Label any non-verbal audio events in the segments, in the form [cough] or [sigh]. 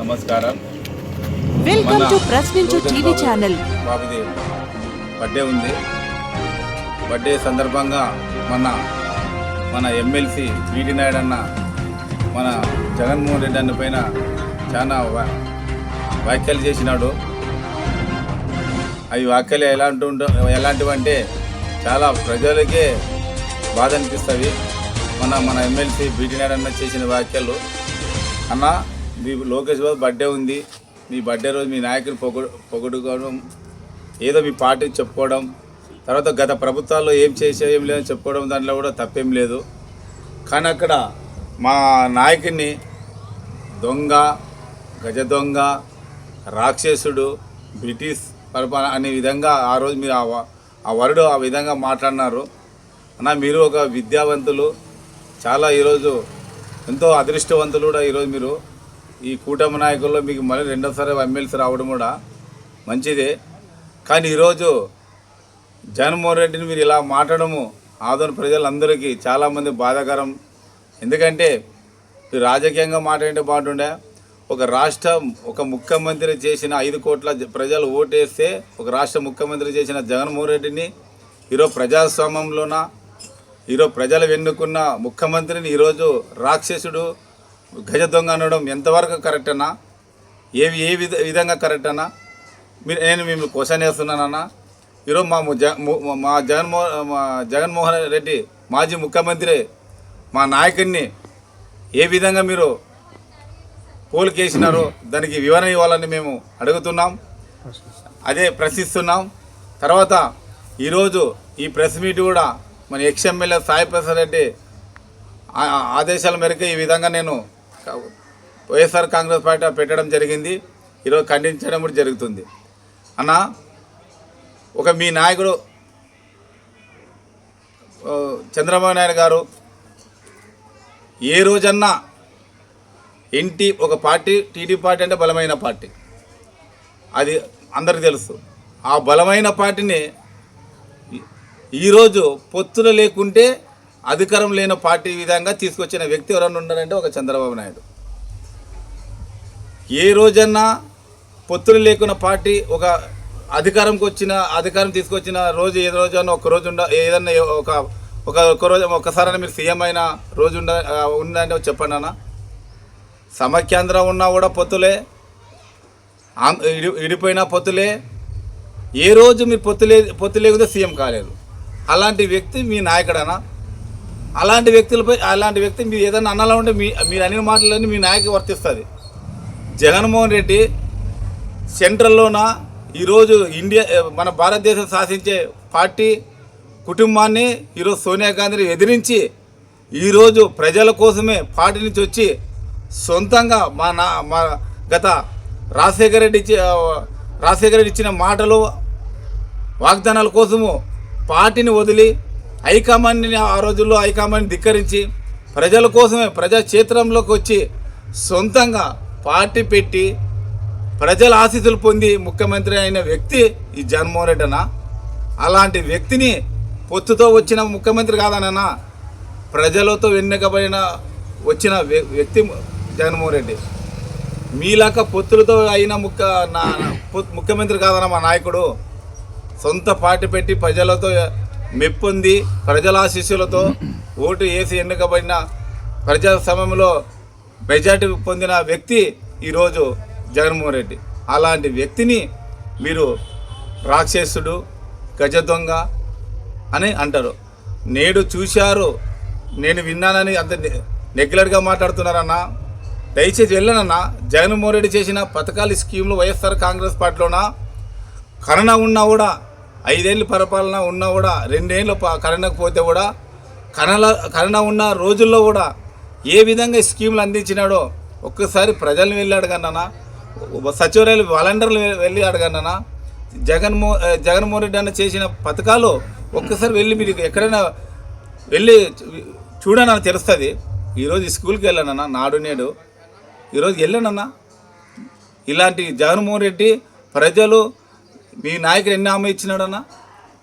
నమస్కారం. Welcome to Prashninchu TV channel. బాబుది birthday ఉంది. బర్త్డే సందర్భంగా మన మన ఎమ్మెల్సీ వీటి నాయుడు అన్న మన జగన్మోహన్ రెడ్డి అన్న పైన చాలా వ్యాఖ్యలు చేసినాడు. అవి వ్యాఖ్యలు ఎలాంటి ఎలాంటివంటే చాలా ప్రజలకే బాధ అనిపిస్తుంది. మన మన ఎమ్మెల్సీ బీటీ నాయుడు అన్న చేసిన వ్యాఖ్యలు. అన్న మీ లోకేష్ బాబు బర్త్డే ఉంది. మీ బర్త్డే రోజు మీ నాయకుని పొగడు పొగడుకోవడం ఏదో మీ పార్టీ చెప్పుకోవడం తర్వాత గత ప్రభుత్వాల్లో ఏం చేసే ఏం లేదని చెప్పుకోవడం దాంట్లో కూడా తప్పేం లేదు. కానీ అక్కడ మా నాయకుడిని దొంగ గజ దొంగ రాక్షసుడు బ్రిటిష్ పరిపాలన అనే విధంగా ఆ రోజు మీరు ఆ వరుడు ఆ ఆ విధంగా మాట్లాడినారు. అన్న మీరు ఒక విద్యావంతులు చాలా ఈరోజు ఎంతో అదృష్టవంతులు కూడా ఈరోజు మీరు ఈ కూటమి నాయకుల్లో మీకు మళ్ళీ రెండోసారి ఎమ్మెల్సీ రావడం కూడా మంచిదే. కానీ ఈరోజు జగన్మోహన్ రెడ్డిని మీరు ఇలా మాట్లాడము ఆదోని ప్రజలందరికీ చాలామంది బాధాకరం. ఎందుకంటే మీరు రాజకీయంగా మాట్లాడే బాగుంటుండే. ఒక రాష్ట్రం ఒక ముఖ్యమంత్రి చేసిన ఐదు కోట్ల జ- ప్రజలు ఓటేస్తే ఒక రాష్ట్ర ముఖ్యమంత్రి చేసిన జగన్మోహన్ రెడ్డిని ఈరోజు ప్రజాస్వామ్యంలోన ఈరోజు ప్రజలు ఎన్నుకున్న ముఖ్యమంత్రిని ఈరోజు రాక్షసుడు గజ దొంగ అనడం ఎంతవరకు కరెక్ట్ అన్నా? ఏవి ఏ విధ విధంగా కరెక్ట్ అన్నా? మీరు నేను మిమ్మల్ని క్వశ్చన్ చేస్తున్నానన్నా ఈరోజు మా జ- మా జగన్మోహన్ మా జగన్మోహన్ రెడ్డి మాజీ ముఖ్యమంత్రి మా నాయకుడిని ఏ విధంగా మీరు పోలికేసినారో దానికి వివరణ ఇవ్వాలని మేము అడుగుతున్నాం. అదే ప్రశ్నిస్తున్నాం. తర్వాత ఈరోజు ఈ ప్రెస్ మీట్ కూడా మన ఎక్స్ ఎమ్మెల్యే సాయి ప్రసాద్ రెడ్డి ఆదేశాల మేరకు ఈ విధంగా నేను వైఎస్ఆర్ కాంగ్రెస్ పార్టీ పెట్టడం జరిగింది ఈరోజు ఖండించడం కూడా జరుగుతుంది. అన్న ఒక మీ నాయకుడు చంద్రబాబు నాయుడు గారు ఏ రోజన్నా ఎన్టీ ఒక పార్టీ టీడీ పార్టీ అంటే బలమైన పార్టీ. అది అందరికి తెలుసు. ఆ బలమైన పార్టీని ఈరోజు పొత్తులు లేకుంటే అధికారం లేని పార్టీ విధంగా తీసుకొచ్చిన వ్యక్తి ఎవరన్నా ఉన్నారంటే ఒక చంద్రబాబు నాయుడు. ఏ రోజన్నా పొత్తులు లేకున్న పార్టీ ఒక అధికారంకి వచ్చిన అధికారం తీసుకొచ్చిన రోజు ఏ రోజన్నా ఒక రోజు ఉండ ఏదన్నా ఒక ఒక ఒక రోజు ఒక్కసారైనా మీరు సీఎం అయిన రోజు ఉండ ఉందంటే చెప్పండి అన్న. సమైక్యాంధ్ర ఉన్నా కూడా పొత్తులే ఆం- ఇడిపోయినా పొత్తులే. ఏ రోజు మీరు పొత్తు లే పొత్తు లేకపోతే సీఎం కాలేదు. అలాంటి వ్యక్తి మీ నాయకుడనా అలాంటి వ్యక్తులపై అలాంటి వ్యక్తి మీరు ఏదైనా అన్నలా ఉంటే మీ మీరు అనే మాటలన్నీ మీ నాయకు వర్తిస్తుంది. జగన్మోహన్ రెడ్డి సెంట్రల్లోన ఈరోజు ఇండియా మన భారతదేశం శాసించే పార్టీ కుటుంబాన్ని ఈరోజు సోనియా గాంధీని ఎదిరించి ఈరోజు ప్రజల కోసమే పార్టీ నుంచి వచ్చి సొంతంగా మా నా మా గత రాజశేఖర రెడ్డి రాజశేఖర రెడ్డి ఇచ్చిన మాటలు వాగ్దానాల కోసము పార్టీని వదిలి హైకమాండ్ని ఆ రోజుల్లో హైకమాండ్ని ధిక్కరించి ప్రజల కోసమే ప్రజా క్షేత్రంలోకి వచ్చి సొంతంగా పార్టీ పెట్టి ప్రజల ఆశీస్సులు పొంది ముఖ్యమంత్రి అయిన వ్యక్తి ఈ జగన్మోహన్ రెడ్డి అన్న అలాంటి వ్యక్తిని పొత్తుతో వచ్చిన ముఖ్యమంత్రి కాదనన్నా ప్రజలతో ఎన్నికబడిన వచ్చిన వ్యక్తి జగన్మోహన్ రెడ్డి. మీలాక పొత్తులతో అయిన ముఖ్య నా ముఖ్యమంత్రి కాదన్న మా నాయకుడు? సొంత పార్టీ పెట్టి ప్రజలతో మెప్పొంది ప్రజల ఓటు వేసి ఎన్నుకబడిన ప్రజా సమయంలో మెజార్టీ పొందిన వ్యక్తి ఈరోజు జగన్మోహన్ రెడ్డి. అలాంటి వ్యక్తిని మీరు రాక్షసుడు గజ దొంగ అని అంటారు. నేడు చూశారు నేను విన్నానని అంత నెగ్యులర్గా మాట్లాడుతున్నారన్నా దయచేసి వెళ్ళనన్నా జగన్మోహన్ రెడ్డి చేసిన పథకాలు స్కీములు వైఎస్ఆర్ కాంగ్రెస్ పార్టీలోనా? కరోనా ఉన్నా కూడా ఐదేళ్ళు పరిపాలన ఉన్నా కూడా రెండేళ్ళు కరోనాకు పోతే కూడా కరోనా కరోనా ఉన్న రోజుల్లో కూడా ఏ విధంగా స్కీములు అందించినాడో ఒక్కసారి ప్రజల్ని వెళ్ళి అడగన్నానా సచివాలయాలు వాలంటీర్లు వెళ్ళి అడగన్నానా జగన్మో జగన్మోహన్ రెడ్డి అన్న చేసిన పథకాలు ఒక్కసారి వెళ్ళి మీరు ఎక్కడైనా వెళ్ళి చూడనని తెలుస్తుంది. ఈరోజు స్కూల్కి వెళ్ళానన్నా నాడు నేడు. ఈరోజు వెళ్ళానన్నా ఇలాంటి జగన్మోహన్ రెడ్డి ప్రజలు మీ నాయకుడు ఎన్ని హామీ ఇచ్చినాడన్న?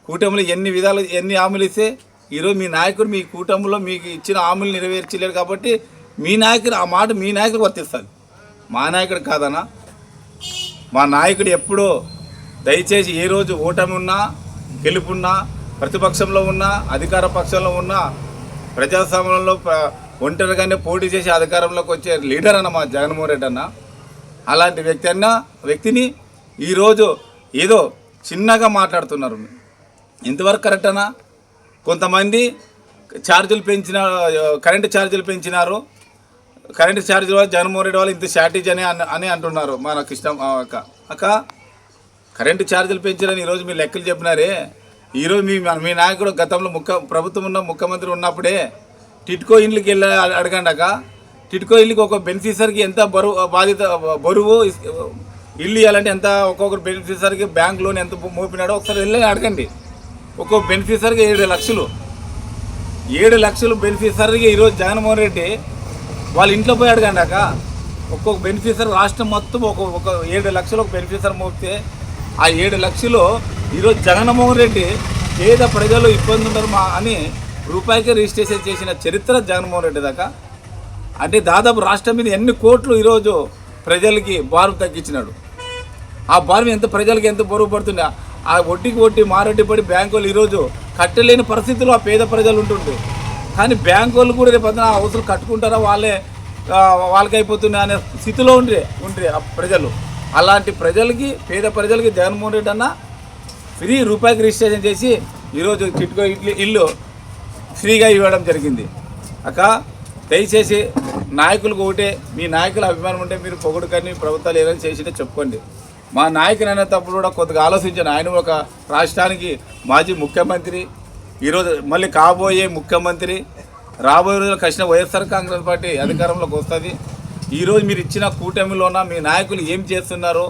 కూటమిలో ఎన్ని విధాలు ఎన్ని హామీలు ఇస్తే ఈరోజు మీ నాయకుడు మీ కూటమిలో మీకు ఇచ్చిన హామీలు నెరవేర్చలేడు కాబట్టి మీ నాయకుడు ఆ మాట మీ నాయకుడు వర్తిస్తుంది మా నాయకుడు కాదన్నా. మా నాయకుడు ఎప్పుడో దయచేసి ఏ రోజు ఓటమి ఉన్నా గెలుపున్నా ప్రతిపక్షంలో ఉన్నా అధికార పక్షంలో ఉన్నా ప్రజాస్వామ్యంలో ఒంటరిగానే పోటీ చేసి అధికారంలోకి వచ్చే లీడర్ అన్న మా జగన్మోహన్ రెడ్డి అన్న. అలాంటి వ్యక్తి అన్న వ్యక్తిని ఈరోజు ఏదో చిన్నగా మాట్లాడుతున్నారు. ఇంతవరకు కరెక్ట్ అన్నా కొంతమంది ఛార్జీలు పెంచిన కరెంటు ఛార్జీలు పెంచినారు. కరెంటు ఛార్జీల వల్ల జగన్మోహన్ రెడ్డి వాళ్ళు ఇంత షార్టేజ్ అని అని అంటున్నారు. మనకు ఇష్టం అక్క. అక్క కరెంటు ఛార్జీలు పెంచారని ఈరోజు మీరు లెక్కలు చెప్పినారే. ఈరోజు మీ మీ నాయకుడు గతంలో ముఖ్య ప్రభుత్వం ఉన్న ముఖ్యమంత్రి ఉన్నప్పుడే టిట్కో ఇండ్లకి వెళ్ళి అడగండి అక్క. టిట్కో ఇల్లుకి ఒక బెనిఫిషరీకి ఎంత బరువు బాధ్యత బరువు ఇల్లు ఇవ్వాలంటే ఎంత ఒక్కొక్కరు బెనిఫిషరీకి బ్యాంక్ లోన్ ఎంత మోపినాడో ఒకసారి వెళ్ళి అడగండి. ఒక్కొక్క బెనిఫిషరీకి ఏడు లక్షలు. ఏడు లక్షలు బెనిఫిషరీకి ఈరోజు జగన్మోహన్ రెడ్డి వాళ్ళ ఇంట్లో పోయి అడగండి అక్క. ఒక్కొక్క బెనిఫిషరీ రాష్ట్రం మొత్తం ఒక ఒక ఏడు లక్షలు ఒక బెనిఫిషరీ మోపితే ఆ ఏడు లక్షలు ఈరోజు జగన్మోహన్ రెడ్డి పేద ప్రజలు ఇబ్బంది ఉన్నారు మా అని రూపాయికి రిజిస్ట్రేషన్ చేసిన చరిత్ర జగన్మోహన్ రెడ్డి దాకా. అంటే దాదాపు రాష్ట్రం మీద ఎన్ని కోట్లు ఈరోజు ప్రజలకి భారం తగ్గించినాడు. ఆ భారం ఎంత ప్రజలకి ఎంత బరువు పడుతుండే? ఆ వడ్డీకి వడ్డీ మారడ్డి పడి బ్యాంకులు ఈరోజు కట్టలేని పరిస్థితుల్లో ఆ పేద ప్రజలు ఉంటుండే. కానీ బ్యాంకు వాళ్ళు కూడా రేపు ఆ అవసరం కట్టుకుంటారా? వాళ్ళే ఆ, వాళ్ళకి అయిపోతున్నాయి అనే స్థితిలో ఉండే ఉండే ఆ ప్రజలు. అలాంటి ప్రజలకి పేద ప్రజలకి జగన్మోహన్ రెడ్డి అన్న ఫ్రీ రూపాయికి రిజిస్ట్రేషన్ చేసి ఈరోజు చిట్కో ఇల్లు ఇల్లు ఫ్రీగా ఇవ్వడం జరిగింది. అక్క దయచేసి నాయకులకు ఒకటే మీ నాయకుల అభిమానం ఉంటే మీరు పొగుడు కానీ ప్రభుత్వాలు ఏదైనా చేసింటే చెప్పుకోండి. మా నాయకుని అనేటప్పుడు కూడా కొద్దిగా ఆలోచించాను. ఆయన ఒక రాష్ట్రానికి మాజీ ముఖ్యమంత్రి ఈరోజు మళ్ళీ కాబోయే ముఖ్యమంత్రి రాబోయే రోజుల్లో ఖచ్చితంగా వైఎస్ఆర్ కాంగ్రెస్ పార్టీ అధికారంలోకి వస్తుంది. ఈరోజు మీరు ఇచ్చిన కూటమిలోన మీ నాయకులు ఏం చేస్తున్నారు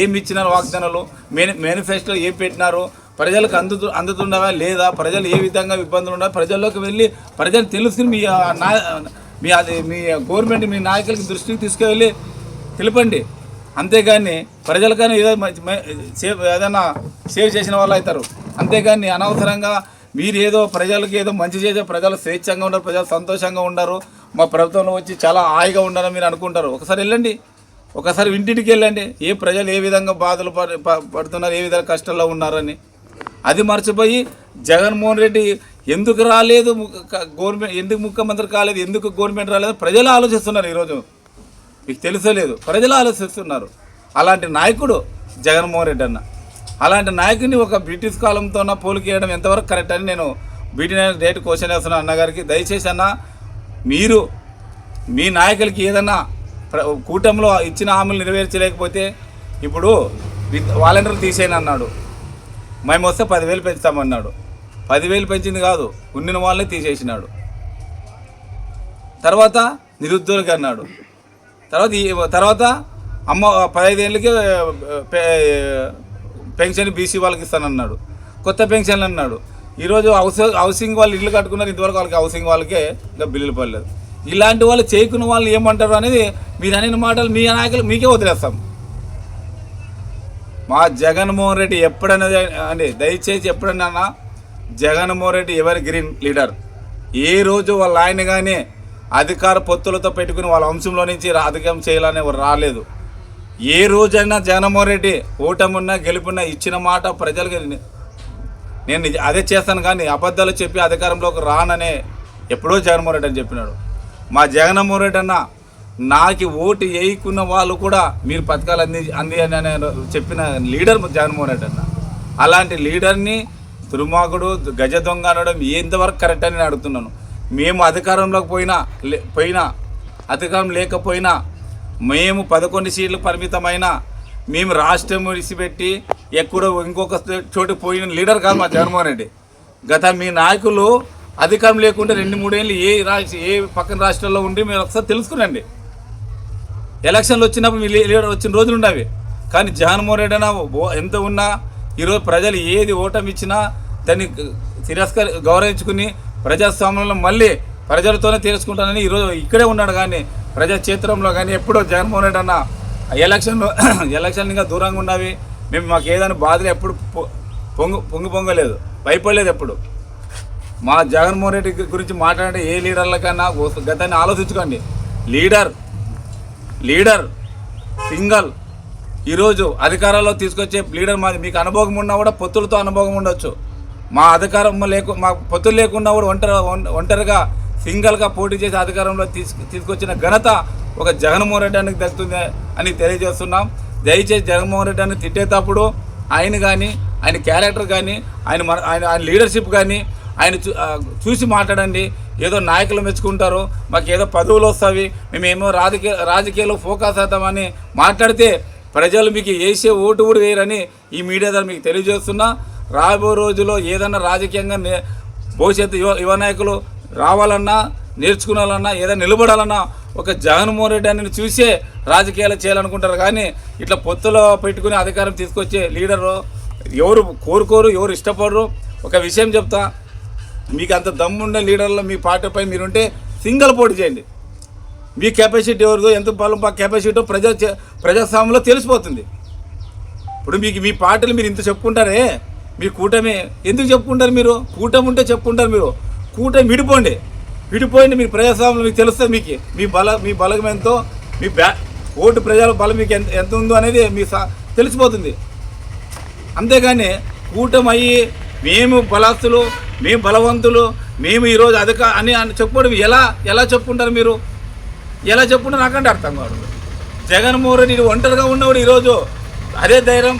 ఏమి ఇచ్చినారు వాగ్దానాలు మేని మేనిఫెస్టో ఏం పెట్టినారు ప్రజలకు అందుతు అందుతున్నావా లేదా ప్రజలు ఏ విధంగా ఇబ్బందులు ఉన్నా ప్రజల్లోకి వెళ్ళి ప్రజలు తెలుసుకుని మీ నా మీ అది మీ గవర్నమెంట్ మీ నాయకులకి దృష్టికి తీసుకువెళ్ళి తెలిపండి. అంతేగాని ప్రజలకైనా ఏదో మంచి- సేవ్ ఏదైనా సేవ్ చేసిన వాళ్ళు అవుతారు. అంతేగాని అనవసరంగా మీరు ఏదో ప్రజలకి ఏదో మంచి చేసే ప్రజలు స్వేచ్ఛంగా ఉండరు ప్రజలు సంతోషంగా ఉండరు. మా ప్రభుత్వంలో వచ్చి చాలా హాయిగా ఉండాలని మీరు అనుకుంటారు. ఒకసారి వెళ్ళండి. ఒకసారి ఇంటింటికి వెళ్ళండి. ఏ ప్రజలు ఏ విధంగా బాధలు పడ- ప- పడుతున్నారు ఏ విధంగా కష్టాల్లో ఉన్నారని. అది మర్చిపోయి జగన్మోహన్ రెడ్డి ఎందుకు రాలేదు గవర్నమెంట్ ఎందుకు ముఖ్యమంత్రి కాలేదు ఎందుకు గవర్నమెంట్ రాలేదు ప్రజలు ఆలోచిస్తున్నారు ఈరోజు. మీకు తెలుసలేదు ప్రజలు ఆలోచిస్తున్నారు. అలాంటి నాయకుడు జగన్మోహన్ రెడ్డి అన్న. అలాంటి నాయకుడిని ఒక బ్రిటిష్ కాలంతో పోలికేయడం ఎంతవరకు కరెక్ట్ అని నేను బీటీ నైన్ డేట్ క్వశ్చన్ వేస్తున్నాను అన్నగారికి దయచేసి అన్న మీరు మీ నాయకులకి ఏదన్నా ప్ర- కూటమిలో ఇచ్చిన హామీలు నెరవేర్చలేకపోతే ఇప్పుడు వాలంటీర్లు తీసేయని అన్నాడు. మేము వస్తే పదివేలు పెంచుతామన్నాడు. పదివేలు పెంచింది కాదు ఉండిన వాళ్ళని తీసేసినాడు. తర్వాత నిరుద్యోగి అన్నాడు. తర్వాత తర్వాత అమ్మ పదహైదేళ్ళకి పెన్షన్ బీసీ వాళ్ళకి ఇస్తానన్నాడు. కొత్త పెన్షన్లు అన్నాడు. ఈరోజు హౌస్ హౌసింగ్ వాళ్ళు ఇల్లు కట్టుకున్నారు ఇంతవరకు వాళ్ళకి హౌసింగ్ వాళ్ళకే ఇంకా బిల్లులు పడలేదు. ఇలాంటి వాళ్ళు చేయకున్న వాళ్ళు ఏమంటారు అనేది మీరు అనే మాటలు మీ నాయకులు మీకే వదిలేస్తాం. మా జగన్మోహన్ రెడ్డి ఎప్పుడన్నా అండి దయచేసి ఎప్పుడన్నా జగన్మోహన్ రెడ్డి ఎవరి గ్రీన్ లీడర్? ఏ రోజు వాళ్ళ ఆయన కానీ అధికార పొత్తులతో పెట్టుకుని వాళ్ళ వంశంలో నుంచి రాజకీయం చేయాలనే చేయాలని రాలేదు. ఏ రోజైనా జగన్మోహన్ రెడ్డి ఓటమున్నా గెలుపున్నా ఇచ్చిన మాట ప్రజలకు నేను అదే చేస్తాను కానీ అబద్ధాలు చెప్పి అధికారంలోకి రాననే ఎప్పుడో జగన్మోహన్ రెడ్డి అని చెప్పినాడు. మా జగన్మోహన్ రెడ్డి అన్న నాకు ఓటు వేయకున్న వాళ్ళు కూడా మీరు పథకాలు అంది అంది అని చెప్పిన లీడర్ జగన్మోహన్ రెడ్డి అన్న. అలాంటి లీడర్ని దుర్మార్గుడు గజ దొంగ అనడం ఎంతవరకు కరెక్ట్ అని నేను అడుగుతున్నాను. మేము అధికారంలోకి పోయినా లే- పోయినా అధికారం లేకపోయినా మేము పదకొండు సీట్లు పరిమితమైన మేము రాష్ట్రం విడిచిపెట్టి ఎక్కడో ఇంకొక చోటు పోయిన లీడర్ కాదు మా జగన్మోహన్ రెడ్డి. గత మీ నాయకులు అధికారం లేకుండా రెండు మూడేళ్ళు ఏ రాష్ట్ర ఏ పక్కన రాష్ట్రాల్లో ఉండి మీరు ఒకసారి తెలుసుకునండి. ఎలక్షన్లు వచ్చినప్పుడు మీ లీడర్ వచ్చిన రోజులు ఉండవి. కానీ జగన్మోహన్ రెడ్డి అయినా ఎంత ఉన్నా ఈరోజు ప్రజలు ఏది ఓటమి ఇచ్చినా దాన్ని తిరస్కరి గౌరవించుకుని ప్రజాస్వామ్యంలో మళ్ళీ ప్రజలతోనే తీర్చుకుంటానని ఈరోజు ఇక్కడే ఉన్నాడు కానీ ప్రజా క్షేత్రంలో కానీ ఎప్పుడో జగన్మోహన్ రెడ్డి అన్న ఎలక్షన్లో [clears throat] ఎలక్షన్ ఇంకా దూరంగా ఉన్నవి. మేము మాకు ఏదైనా బాధలు ఎప్పుడు పొ- పొంగు పొంగి పొంగలేదు. భయపడలేదు ఎప్పుడు. మా జగన్మోహన్ రెడ్డి గురించి మాట్లాడే ఏ లీడర్లకైనా గతాన్ని ఆలోచించుకోండి. లీడర్ లీడర్ సింగల్ ఈరోజు అధికారాల్లో తీసుకొచ్చే లీడర్ మాది. మీకు అనుభవం ఉన్నా కూడా పొత్తులతో అనుభవం ఉండొచ్చు. మా అధికారం లేకు మా పొత్తులు లేకుండా కూడా ఒంటరి ఒంటరిగా సింగల్గా పోటీ చేసి అధికారంలో తీసుకు తీసుకొచ్చిన ఘనత ఒక జగన్మోహన్ రెడ్డి అని దక్కుతుంది అని తెలియజేస్తున్నాం. దయచేసి జగన్మోహన్ రెడ్డి అని తిట్టేటప్పుడు ఆయన కానీ ఆయన క్యారెక్టర్ కానీ ఆయన మన ఆయన ఆయన లీడర్షిప్ కానీ ఆయన చూ- చూసి మాట్లాడండి. ఏదో నాయకులు మెచ్చుకుంటారు మాకు ఏదో పదవులు వస్తాయి మేమేమో రాజకీయ రాజకీయాల్లో ఫోకస్ అవుతామని మాట్లాడితే ప్రజలు మీకు వేసే ఓటు కూడా వేయరని ఈ మీడియా ద్వారా మీకు తెలియజేస్తున్నా. రాబో రోజుల్లో ఏదన్నా రాజకీయంగా నే- భవిష్యత్తు యువ యువ నాయకులు రావాలన్నా నేర్చుకునాలన్నా ఏదైనా నిలబడాలన్నా ఒక జగన్మోహన్ రెడ్డి అని చూసే రాజకీయాలు చేయాలనుకుంటారు. కానీ ఇట్లా పొత్తులో పెట్టుకుని అధికారం తీసుకొచ్చే లీడరు ఎవరు కోరుకోరు ఎవరు ఇష్టపడరు. ఒక విషయం చెప్తా. మీకు అంత దమ్ముండే లీడర్లో మీ పార్టీపై మీరుంటే సింగిల్ పోటీ చేయండి. మీ కెపాసిటీ ఎవరిదో ఎంత బలం మా కెపాసిటీ ప్రజా చే- ప్రజాస్వామ్యంలో తెలిసిపోతుంది. ఇప్పుడు మీకు మీ పార్టీలు మీరు ఇంత చెప్పుకుంటారే? మీ కూటమి. ఎందుకు చెప్పుకుంటారు మీరు? కూటమి ఉంటే చెప్పుకుంటారు మీరు. కూటమి విడిపోండి. విడిపోయింది మీరు ప్రజాస్వామ్యం మీకు తెలుస్తుంది మీకు. మీ బల మీ బలం ఎంతో మీ బ్యా ఓటు ప్రజల బలం మీకు ఎంత ఎంత ఉందో అనేది మీ తెలిసిపోతుంది. అంతేగాని కూటమి అయ్యి మేము బలాస్తులు మేము బలవంతులు మేము ఈరోజు అధిక అని అని చెప్పుకోవడం ఎలా ఎలా చెప్పుకుంటారు మీరు? ఎలా చెప్పుకుంటారు నాకంటే అర్థం కాదు జగన్మోహన్ రెడ్డి ఒంటరిగా ఉన్నవాడు ఈరోజు అదే ధైర్యం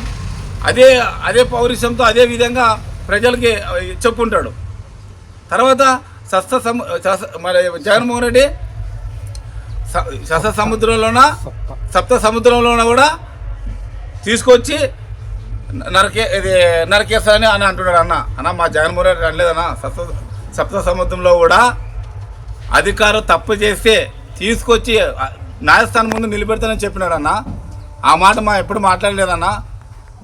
అదే అదే పౌరుషంతో అదే విధంగా ప్రజలకి చెప్పుకుంటాడు తర్వాత సస్త సము సస్త- మరి జగన్మోహన్ రెడ్డి సస్త సముద్రంలోన సప్త సముద్రంలోన కూడా తీసుకొచ్చి నరకే ఇది నరకేస్తానని అని అంటున్నాడు అన్న. అన్న మా జగన్మోహన్ రెడ్డి అనలేదన్న. సప్త సప్త సముద్రంలో కూడా అధికారం తప్పు చేస్తే తీసుకొచ్చి న్యాయస్థానం ముందు నిలబెడతానని చెప్పినాడన్న ఆ మాట మా ఎప్పుడు మాట్లాడలేదన్న.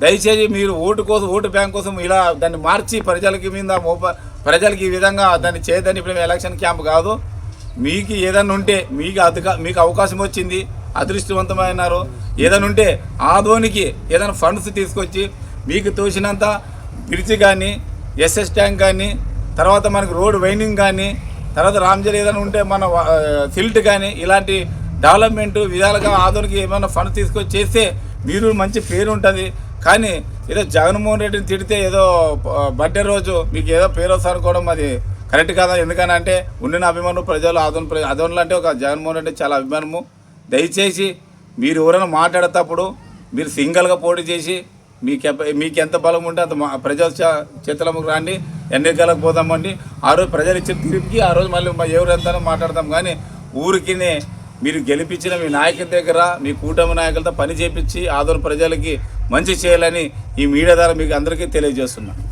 దయచేసి మీరు ఓటు కోసం ఓటు బ్యాంక్ కోసం ఇలా దాన్ని మార్చి ప్రజలకి మీద ప్రజలకి ఈ విధంగా దాన్ని చేయదని ఇప్పుడు ఎలక్షన్ క్యాంప్ కాదు. మీకు ఏదైనా ఉంటే మీకు అధిక మీకు అవకాశం వచ్చింది అదృష్టవంతమైనారు. ఏదైనా ఉంటే ఆదోనికి ఏదైనా ఫండ్స్ తీసుకొచ్చి మీకు తోసినంత బ్రిడ్జ్ కానీ ఎస్ఎస్ ట్యాంక్ కానీ తర్వాత మనకి రోడ్ వైండింగ్ కానీ తర్వాత రామ్జల్ ఏదైనా ఉంటే మన సిల్ట్ కానీ ఇలాంటి డెవలప్మెంట్ విధాలుగా ఆదోనికి ఏమైనా ఫండ్స్ తీసుకొచ్చి చేస్తే మీరు మంచి పేరు ఉంటుంది కానీ ఏదో జగన్మోహన్ రెడ్డిని తిడితే ఏదో బర్త్డే రోజు మీకు ఏదో పేరు వస్తుంది అనుకోవడం అది కరెక్ట్ కాదా? ఎందుకనంటే ఉండిన అభిమానులు ప్రజలు ఆదోన్ ప్రజ అంటే ఒక జగన్మోహన్ రెడ్డి చాలా అభిమానము. దయచేసి మీరు ఎవరైనా మాట్లాడేటప్పుడు మీరు సింగిల్గా పోటీ చేసి మీకు మీకు ఎంత బలం ఉంటే అంత మా- ప్రజల చేతులకు రాండి ఎన్నికలకు పోదామండి. ఆ రోజు ప్రజలు ఇచ్చిన తీర్పుకి ఆ రోజు మళ్ళీ మా ఎవరెంతనో మాట్లాడతాం. కానీ ఊరికినే మీరు గెలిపించిన మీ నాయకుల దగ్గర మీ కూటమి నాయకులతో పని చేపించి ఆదోని ప్రజలకి మంచి చేయాలని ఈ మీడియా ద్వారా మీకు అందరికీ తెలియజేస్తున్నాను.